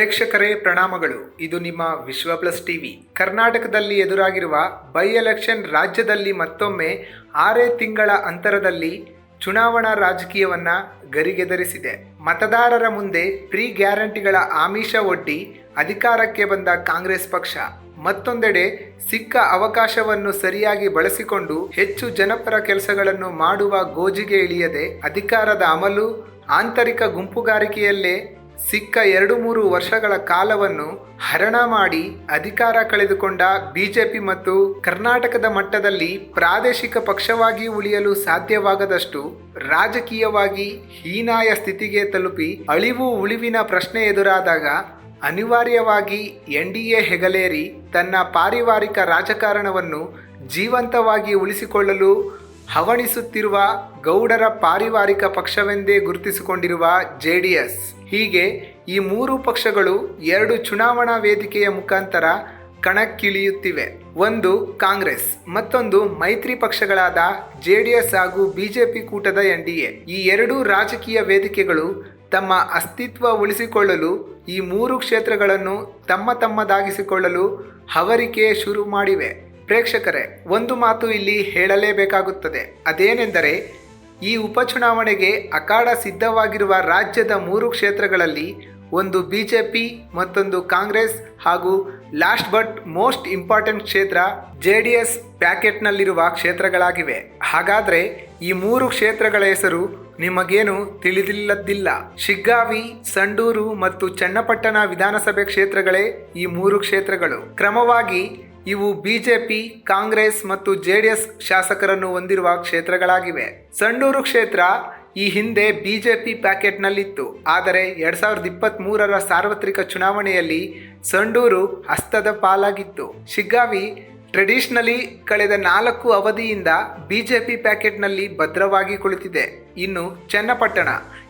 ಪ್ರೇಕ್ಷಕರೇ ಪ್ರಣಾಮಗಳು. ಇದು ನಿಮ್ಮ ವಿಶ್ವ ಪ್ಲಸ್ ಟಿವಿ. ಕರ್ನಾಟಕದಲ್ಲಿ ಎದುರಾಗಿರುವ ಬೈ ಎಲೆಕ್ಷನ್ ರಾಜ್ಯದಲ್ಲಿ ಮತ್ತೊಮ್ಮೆ ಆರೇ ತಿಂಗಳ ಅಂತರದಲ್ಲಿ ಚುನಾವಣಾ ರಾಜಕೀಯವನ್ನ ಗರಿಗೆದರಿಸಿದೆ. ಮತದಾರರ ಮುಂದೆ ಪ್ರೀ ಗ್ಯಾರಂಟಿಗಳ ಆಮಿಷ ಒಡ್ಡಿ ಅಧಿಕಾರಕ್ಕೆ ಬಂದ ಕಾಂಗ್ರೆಸ್ ಪಕ್ಷ. ಮತ್ತೊಂದೆಡೆ ಸಿಕ್ಕ ಅವಕಾಶವನ್ನು ಸರಿಯಾಗಿ ಬಳಸಿಕೊಂಡು ಹೆಚ್ಚು ಜನಪರ ಕೆಲಸಗಳನ್ನು ಮಾಡುವ ಗೋಜಿಗೆ ಇಳಿಯದೆ ಅಧಿಕಾರದ ಅಮಲು, ಆಂತರಿಕ ಗುಂಪುಗಾರಿಕೆಯಲ್ಲೇ ಸಿಕ್ಕ ಎರಡು ಮೂರು ವರ್ಷಗಳ ಕಾಲವನ್ನು ಹರಣ ಮಾಡಿ ಅಧಿಕಾರ ಕಳೆದುಕೊಂಡ ಬಿಜೆಪಿ ಮತ್ತು ಕರ್ನಾಟಕದ ಮಟ್ಟದಲ್ಲಿ ಪ್ರಾದೇಶಿಕ ಪಕ್ಷವಾಗಿ ಉಳಿಯಲು ಸಾಧ್ಯವಾಗದಷ್ಟು ರಾಜಕೀಯವಾಗಿ ಹೀನಾಯ ಸ್ಥಿತಿಗೆ ತಲುಪಿ ಅಳಿವು ಉಳಿವಿನ ಪ್ರಶ್ನೆ ಎದುರಾದಾಗ ಅನಿವಾರ್ಯವಾಗಿ ಎನ್ ಡಿ ಎ ಹೆಗಲೇರಿ ತನ್ನ ಪಾರಿವಾರಿಕ ರಾಜಕಾರಣವನ್ನು ಜೀವಂತವಾಗಿ ಉಳಿಸಿಕೊಳ್ಳಲು ಹವಣಿಸುತ್ತಿರುವ ಗೌಡರ ಪಾರಿವಾರಿಕ ಪಕ್ಷವೆಂದೇ ಗುರುತಿಸಿಕೊಂಡಿರುವ ಜೆಡಿಎಸ್ ಹೀಗೆ ಈ ಮೂರು ಪಕ್ಷಗಳು ಎರಡು ಚುನಾವಣಾ ವೇದಿಕೆಯ ಮುಖಾಂತರ ಕಣಕ್ಕಿಳಿಯುತ್ತಿವೆ. ಒಂದು ಕಾಂಗ್ರೆಸ್, ಮತ್ತೊಂದು ಮೈತ್ರಿ ಪಕ್ಷಗಳಾದ ಜೆಡಿಎಸ್ ಹಾಗೂ ಬಿಜೆಪಿ ಕೂಟದ ಎನ್ ಡಿ ಎ. ಈ ಎರಡೂ ರಾಜಕೀಯ ವೇದಿಕೆಗಳು ತಮ್ಮ ಅಸ್ತಿತ್ವ ಉಳಿಸಿಕೊಳ್ಳಲು, ಈ ಮೂರು ಕ್ಷೇತ್ರಗಳನ್ನು ತಮ್ಮ ತಮ್ಮದಾಗಿಸಿಕೊಳ್ಳಲು ಹವರಿಕೆ ಶುರು ಮಾಡಿವೆ. ಪ್ರೇಕ್ಷಕರೇ, ಒಂದು ಮಾತು ಇಲ್ಲಿ ಹೇಳಲೇಬೇಕಾಗುತ್ತದೆ. ಅದೇನೆಂದರೆ ಈ ಉಪಚುನಾವಣೆಗೆ ಅಖಾಡ ಸಿದ್ಧವಾಗಿರುವ ರಾಜ್ಯದ ಮೂರು ಕ್ಷೇತ್ರಗಳಲ್ಲಿ ಒಂದು ಬಿಜೆಪಿ, ಮತ್ತೊಂದು ಕಾಂಗ್ರೆಸ್ ಹಾಗೂ ಲಾಸ್ಟ್ ಬಟ್ ಮೋಸ್ಟ್ ಇಂಪಾರ್ಟೆಂಟ್ ಕ್ಷೇತ್ರ ಜೆ ಡಿ ಎಸ್ ಪ್ಯಾಕೆಟ್ನಲ್ಲಿರುವ ಕ್ಷೇತ್ರಗಳಾಗಿವೆ. ಹಾಗಾದರೆ ಈ ಮೂರು ಕ್ಷೇತ್ರಗಳ ಹೆಸರು ನಿಮಗೇನು ತಿಳಿದಿಲ್ಲದ್ದಿಲ್ಲ. ಶಿಗ್ಗಾವಿ, ಸಂಡೂರು ಮತ್ತು ಚನ್ನಪಟ್ಟಣ ವಿಧಾನಸಭೆ ಕ್ಷೇತ್ರಗಳೇ ಈ ಮೂರು ಕ್ಷೇತ್ರಗಳು. ಕ್ರಮವಾಗಿ ಇವು ಬಿಜೆಪಿ, ಕಾಂಗ್ರೆಸ್ ಮತ್ತು ಜೆಡಿಎಸ್ ಶಾಸಕರನ್ನು ಹೊಂದಿರುವ ಕ್ಷೇತ್ರಗಳಾಗಿವೆ. ಸಂಡೂರು ಕ್ಷೇತ್ರ ಈ ಹಿಂದೆ ಬಿಜೆಪಿ ಪ್ಯಾಕೆಟ್ನಲ್ಲಿತ್ತು. ಆದರೆ ಎರಡ್ ಸಾವಿರದ ಇಪ್ಪತ್ತ್ ಮೂರರ ಸಾರ್ವತ್ರಿಕ ಚುನಾವಣೆಯಲ್ಲಿ ಸಂಡೂರು ಹಸ್ತದ ಪಾಲಾಗಿತ್ತು. ಶಿಗ್ಗಾವಿ ಟ್ರೆಡಿಷನಲಿ ಕಳೆದ ನಾಲ್ಕು ಅವಧಿಯಿಂದ ಬಿಜೆಪಿ ಪ್ಯಾಕೆಟ್ನಲ್ಲಿ ಭದ್ರವಾಗಿ ಕುಳಿತಿದೆ. ಇನ್ನು ಚನ್ನಪಟ್ಟಣ,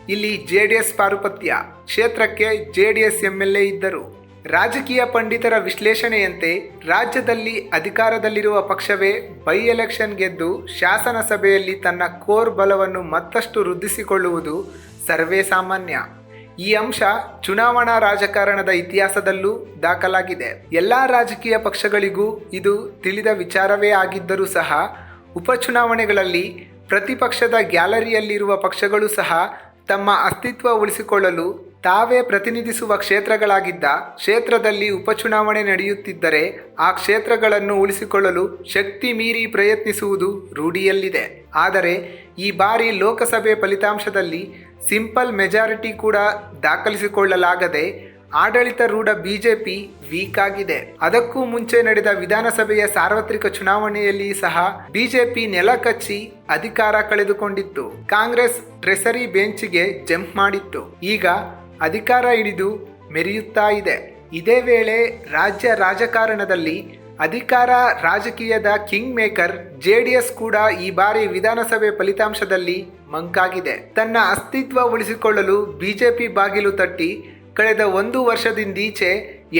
ಇಲ್ಲಿ ಜೆಡಿಎಸ್ ಪಾರುಪತ್ಯ. ಕ್ಷೇತ್ರಕ್ಕೆ ಜೆಡಿಎಸ್ ಎಂಎಲ್ಎ ಇದ್ದರು. ರಾಜಕೀಯ ಪಂಡಿತರ ವಿಶ್ಲೇಷಣೆಯಂತೆ ರಾಜ್ಯದಲ್ಲಿ ಅಧಿಕಾರದಲ್ಲಿರುವ ಪಕ್ಷವೇ ಬೈ ಎಲೆಕ್ಷನ್ ಗೆದ್ದು ಶಾಸನಸಭೆಯಲ್ಲಿ ತನ್ನ ಕೋರ್ ಬಲವನ್ನು ಮತ್ತಷ್ಟು ವೃದ್ಧಿಸಿಕೊಳ್ಳುವುದು ಸರ್ವೇ ಸಾಮಾನ್ಯ. ಈ ಅಂಶ ಚುನಾವಣಾ ರಾಜಕಾರಣದ ಇತಿಹಾಸದಲ್ಲೂ ದಾಖಲಾಗಿದೆ. ಎಲ್ಲ ರಾಜಕೀಯ ಪಕ್ಷಗಳಿಗೂ ಇದು ತಿಳಿದ ವಿಚಾರವೇ ಆಗಿದ್ದರೂ ಸಹ, ಉಪಚುನಾವಣೆಗಳಲ್ಲಿ ಪ್ರತಿಪಕ್ಷದ ಗ್ಯಾಲರಿಯಲ್ಲಿರುವ ಪಕ್ಷಗಳು ಸಹ ತಮ್ಮ ಅಸ್ತಿತ್ವ ಉಳಿಸಿಕೊಳ್ಳಲು ತಾವೇ ಪ್ರತಿನಿಧಿಸುವ ಕ್ಷೇತ್ರಗಳಾಗಿದ್ದ ಕ್ಷೇತ್ರದಲ್ಲಿ ಉಪಚುನಾವಣೆ ನಡೆಯುತ್ತಿದ್ದರೆ ಆ ಕ್ಷೇತ್ರಗಳನ್ನು ಉಳಿಸಿಕೊಳ್ಳಲು ಶಕ್ತಿ ಮೀರಿ ಪ್ರಯತ್ನಿಸುವುದು ರೂಢಿಯಲ್ಲಿದೆ. ಆದರೆ ಈ ಬಾರಿ ಲೋಕಸಭೆ ಫಲಿತಾಂಶದಲ್ಲಿ ಸಿಂಪಲ್ ಮೆಜಾರಿಟಿ ಕೂಡ ದಾಖಲಿಸಿಕೊಳ್ಳಲಾಗದೆ ಆಡಳಿತಾರೂಢ ಬಿಜೆಪಿ ವೀಕ್ ಆಗಿದೆ. ಅದಕ್ಕೂ ಮುಂಚೆ ನಡೆದ ವಿಧಾನಸಭೆಯ ಸಾರ್ವತ್ರಿಕ ಚುನಾವಣೆಯಲ್ಲಿ ಸಹ ಬಿಜೆಪಿ ನೆಲ ಕಚ್ಚಿ ಅಧಿಕಾರ ಕಳೆದುಕೊಂಡಿತ್ತು. ಕಾಂಗ್ರೆಸ್ ಟ್ರೆಸರಿ ಬೆಂಚ್ಗೆ ಜಂಪ್ ಮಾಡಿತ್ತು. ಈಗ ಅಧಿಕಾರ ಹಿಡಿದು ಮೆರೆಯುತ್ತಾ ಇದೆ. ಇದೇ ವೇಳೆ ರಾಜ್ಯ ರಾಜಕಾರಣದಲ್ಲಿ ಅಧಿಕಾರ ರಾಜಕೀಯದ ಕಿಂಗ್ ಮೇಕರ್ ಜೆಡಿಎಸ್ ಕೂಡ ಈ ಬಾರಿ ವಿಧಾನಸಭೆ ಫಲಿತಾಂಶದಲ್ಲಿ ಮಂಕಾಗಿದೆ. ತನ್ನ ಅಸ್ತಿತ್ವ ಉಳಿಸಿಕೊಳ್ಳಲು ಬಿಜೆಪಿ ಬಾಗಿಲು ತಟ್ಟಿ ಕಳೆದ ಒಂದು ವರ್ಷದಿಂದೀಚೆ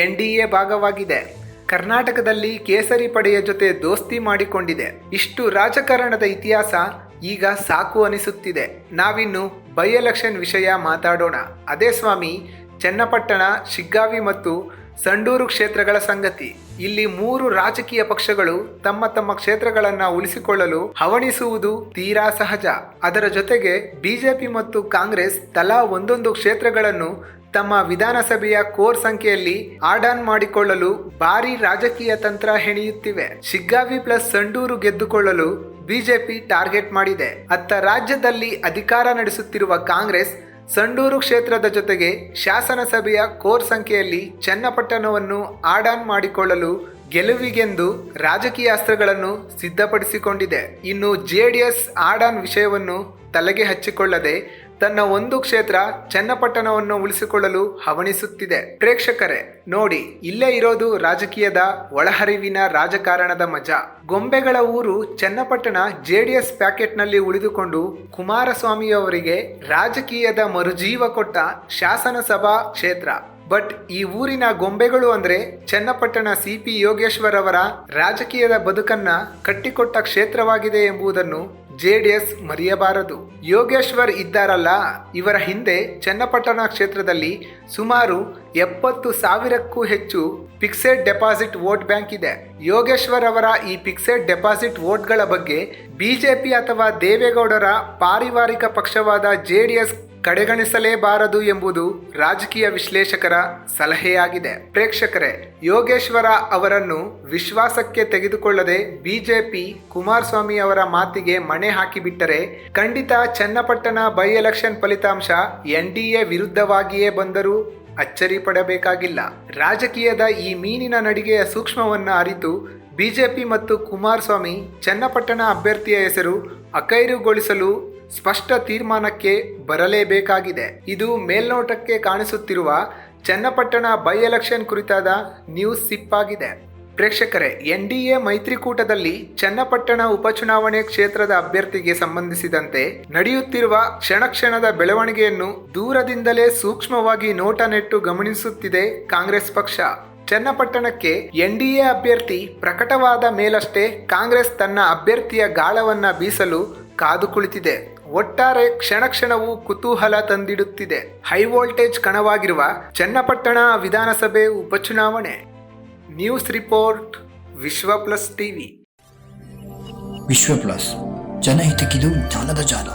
ಎನ್ ಡಿ ಎ ಭಾಗವಾಗಿದೆ. ಕರ್ನಾಟಕದಲ್ಲಿ ಕೇಸರಿ ಪಡೆಯ ಜೊತೆ ದೋಸ್ತಿ ಮಾಡಿಕೊಂಡಿದೆ. ಇಷ್ಟು ರಾಜಕಾರಣದ ಇತಿಹಾಸ ಈಗ ಸಾಕು ಅನಿಸುತ್ತಿದೆ. ನಾವಿನ್ನು ಬೈ ಎಲೆಕ್ಷನ್ ವಿಷಯ ಮಾತಾಡೋಣ. ಅದೇ ಸ್ವಾಮಿ, ಚನ್ನಪಟ್ಟಣ, ಶಿಗ್ಗಾವಿ ಮತ್ತು ಸಂಡೂರು ಕ್ಷೇತ್ರಗಳ ಸಂಗತಿ. ಇಲ್ಲಿ ಮೂರು ರಾಜಕೀಯ ಪಕ್ಷಗಳು ತಮ್ಮ ತಮ್ಮ ಕ್ಷೇತ್ರಗಳನ್ನು ಉಳಿಸಿಕೊಳ್ಳಲು ಹವಣಿಸುವುದು ತೀರಾ ಸಹಜ. ಅದರ ಜೊತೆಗೆ ಬಿಜೆಪಿ ಮತ್ತು ಕಾಂಗ್ರೆಸ್ ತಲಾ ಒಂದೊಂದು ಕ್ಷೇತ್ರಗಳನ್ನು ತಮ್ಮ ವಿಧಾನಸಭೆಯ ಕೋರ್ ಸಂಖ್ಯೆಯಲ್ಲಿ ಆಡ್ ಆನ್ ಮಾಡಿಕೊಳ್ಳಲು ಭಾರಿ ರಾಜಕೀಯ ತಂತ್ರ ಹೆಣೆಯುತ್ತಿವೆ. ಶಿಗ್ಗಾವಿ ಪ್ಲಸ್ ಸಂಡೂರು ಗೆದ್ದುಕೊಳ್ಳಲು ಬಿಜೆಪಿ ಟಾರ್ಗೆಟ್ ಮಾಡಿದೆ. ಅತ್ತ ರಾಜ್ಯದಲ್ಲಿ ಅಧಿಕಾರ ನಡೆಸುತ್ತಿರುವ ಕಾಂಗ್ರೆಸ್, ಸಂಡೂರು ಕ್ಷೇತ್ರದ ಜೊತೆಗೆ ಶಾಸನಸಭೆಯ ಕೋರ್ ಸಂಖ್ಯೆಯಲ್ಲಿ ಚನ್ನಪಟ್ಟಣವನ್ನು ಆಡ್ ಆನ್ ಮಾಡಿಕೊಳ್ಳಲು ಗೆಲುವಿಗೆಂದು ರಾಜಕೀಯ ಅಸ್ತ್ರಗಳನ್ನು ಸಿದ್ಧಪಡಿಸಿಕೊಂಡಿದೆ. ಇನ್ನು ಜೆಡಿಎಸ್ ಆಡ್ ಆನ್ ವಿಷಯವನ್ನು ತಲೆಗೆ ಹಚ್ಚಿಕೊಳ್ಳದೆ ತನ್ನ ಒಂದು ಕ್ಷೇತ್ರ ಚನ್ನಪಟ್ಟಣವನ್ನು ಉಳಿಸಿಕೊಳ್ಳಲು ಹವಣಿಸುತ್ತಿದೆ. ಪ್ರೇಕ್ಷಕರೇ, ನೋಡಿ, ಇಲ್ಲೇ ಇರೋದು ರಾಜಕೀಯದ ಒಳಹರಿವಿನ ರಾಜಕಾರಣದ ಮಜಾ. ಗೊಂಬೆಗಳ ಊರು ಚನ್ನಪಟ್ಟಣ ಜೆಡಿಎಸ್ ಪ್ಯಾಕೆಟ್ನಲ್ಲಿ ಉಳಿದುಕೊಂಡು ಕುಮಾರಸ್ವಾಮಿ ಅವರಿಗೆ ರಾಜಕೀಯದ ಮರುಜೀವ ಕೊಟ್ಟ ಶಾಸನಸಭಾ ಕ್ಷೇತ್ರ. ಬಟ್ ಈ ಊರಿನ ಗೊಂಬೆಗಳು ಅಂದ್ರೆ ಚನ್ನಪಟ್ಟಣ ಸಿ ಪಿ ಯೋಗೇಶ್ವರ್ ಅವರ ರಾಜಕೀಯದ ಬದುಕನ್ನ ಕಟ್ಟಿಕೊಟ್ಟ ಕ್ಷೇತ್ರವಾಗಿದೆ ಎಂಬುದನ್ನು ಜೆಡಿಎಸ್ ಮರೆಯಬಾರದು. ಯೋಗೇಶ್ವರ್ ಇದ್ದಾರಲ್ಲ, ಇವರ ಹಿಂದೆ ಚನ್ನಪಟ್ಟಣ ಕ್ಷೇತ್ರದಲ್ಲಿ ಸುಮಾರು ಎಪ್ಪತ್ತು ಸಾವಿರಕ್ಕೂ ಹೆಚ್ಚು ಫಿಕ್ಸೆಡ್ ಡೆಪಾಸಿಟ್ ವೋಟ್ ಬ್ಯಾಂಕ್ ಇದೆ. ಯೋಗೇಶ್ವರ್ ಅವರ ಈ ಫಿಕ್ಸೆಡ್ ಡೆಪಾಸಿಟ್ ವೋಟ್ಗಳ ಬಗ್ಗೆ ಬಿಜೆಪಿ ಅಥವಾ ದೇವೇಗೌಡರ ಪಾರಿವಾರಿಕ ಪಕ್ಷವಾದ ಜೆಡಿಎಸ್ ಕಡೆಗಣಿಸಲೇಬಾರದು ಎಂಬುದು ರಾಜಕೀಯ ವಿಶ್ಲೇಷಕರ ಸಲಹೆಯಾಗಿದೆ. ಪ್ರೇಕ್ಷಕರೇ, ಯೋಗೇಶ್ವರ ಅವರನ್ನು ವಿಶ್ವಾಸಕ್ಕೆ ತೆಗೆದುಕೊಳ್ಳದೆ ಬಿಜೆಪಿ ಕುಮಾರಸ್ವಾಮಿ ಅವರ ಮಾತಿಗೆ ಮಣೆ ಹಾಕಿಬಿಟ್ಟರೆ ಖಂಡಿತ ಚನ್ನಪಟ್ಟಣ ಬೈ ಎಲೆಕ್ಷನ್ ಫಲಿತಾಂಶ ಎನ್ಡಿಎ ವಿರುದ್ಧವಾಗಿಯೇ ಬಂದರೂ ಅಚ್ಚರಿ ಪಡಬೇಕಾಗಿಲ್ಲ. ರಾಜಕೀಯದ ಈ ಮೀನಿನ ನಡಿಗೆಯ ಸೂಕ್ಷ್ಮವನ್ನು ಅರಿತು ಬಿಜೆಪಿ ಮತ್ತು ಕುಮಾರಸ್ವಾಮಿ ಚನ್ನಪಟ್ಟಣ ಅಭ್ಯರ್ಥಿಯ ಹೆಸರು ಅಕೈರುಗೊಳಿಸಲು ಸ್ಪಷ್ಟ ತೀರ್ಮಾನಕ್ಕೆ ಬರಲೇಬೇಕಾಗಿದೆ. ಇದು ಮೇಲ್ನೋಟಕ್ಕೆ ಕಾಣಿಸುತ್ತಿರುವ ಚನ್ನಪಟ್ಟಣ ಬೈ ಎಲೆಕ್ಷನ್ ಕುರಿತಾದ ನ್ಯೂಸ್ ಸಿಪ್ ಆಗಿದೆ ಪ್ರೇಕ್ಷಕರೇ ಎನ್ ಡಿ ಎ ಮೈತ್ರಿಕೂಟದಲ್ಲಿ ಚನ್ನಪಟ್ಟಣ ಉಪಚುನಾವಣೆ ಕ್ಷೇತ್ರದ ಅಭ್ಯರ್ಥಿಗೆ ಸಂಬಂಧಿಸಿದಂತೆ ನಡೆಯುತ್ತಿರುವ ಕ್ಷಣ ಕ್ಷಣದ ಬೆಳವಣಿಗೆಯನ್ನು ದೂರದಿಂದಲೇ ಸೂಕ್ಷ್ಮವಾಗಿ ನೋಟ ನೆಟ್ಟು ಗಮನಿಸುತ್ತಿದೆ ಕಾಂಗ್ರೆಸ್ ಪಕ್ಷ. ಚನ್ನಪಟ್ಟಣಕ್ಕೆ ಎನ್ ಡಿ ಎ ಅಭ್ಯರ್ಥಿ ಪ್ರಕಟವಾದ ಮೇಲಷ್ಟೇ ಕಾಂಗ್ರೆಸ್ ತನ್ನ ಅಭ್ಯರ್ಥಿಯ ಗಾಳವನ್ನ ಬೀಸಲು ಕಾದು ಕುಳಿತಿದೆ. ಒಟ್ಟಾರೆ ಕ್ಷಣ ಕ್ಷಣವೂ ಕುತೂಹಲ ತಂದಿಡುತ್ತಿದೆ. ಹೈ ವೋಲ್ಟೇಜ್ ಕಣವಾಗಿರುವ ಚನ್ನಪಟ್ಟಣ ವಿಧಾನಸಭೆ ಉಪಚುನಾವಣೆ. News report, Vishwa plus TV. Vishwa plus, ಜನಹಿತಕ್ಕಿದು ಜಾಲದ ಜಾಲ.